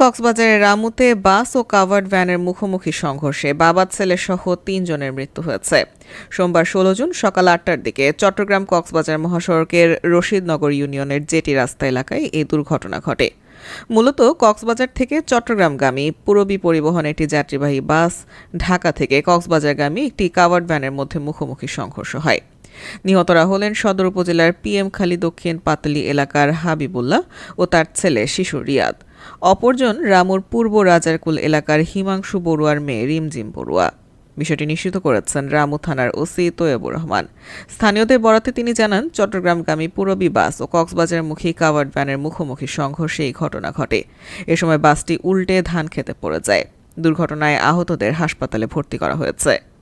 কক্সবাজারের রামুতে বাস ও কাভার্ড ভ্যানের মুখোমুখি সংঘর্ষে বাবা ছেলে সহ তিনজনের মৃত্যু হয়েছে। সোমবার ষোলো জুন সকাল আটটার দিকে চট্টগ্রাম কক্সবাজার মহাসড়কের রশিদনগর ইউনিয়নের জেটি রাস্তা এলাকায় এই দুর্ঘটনা ঘটে। মূলত কক্সবাজার থেকে চট্টগ্রামগামী পুরবী পরিবহন একটি যাত্রীবাহী বাস, ঢাকা থেকে কক্সবাজারগামী একটি কাভার্ড ভ্যানের মধ্যে মুখোমুখি সংঘর্ষ হয়। নিহতরা হলেন সদর উপজেলার পিএম খালি দক্ষিণ পাতলি এলাকার হাবিবুল্লাহ ও তার ছেলে শিশু রিয়াদ। অপরজন রামুর পূর্ব রাজারকুল এলাকার হিমাংশু বড়ুয়ার মেয়ে রিমজিম বড়ুয়া। বিষয়টি নিশ্চিত করেছেন রামু থানার ওসি তোয়েবুর রহমান। স্থানীয়দের বরাতে তিনি জানান, চট্টগ্রামগামী পুরবী বাস ও কক্সবাজারমুখী কাভার্ড ভ্যানের মুখোমুখি সংঘর্ষে এই ঘটনা ঘটে। এ সময় বাসটি উল্টে ধান খেতে পড়ে যায়। দুর্ঘটনায় আহতদের হাসপাতালে ভর্তি করা হয়েছে।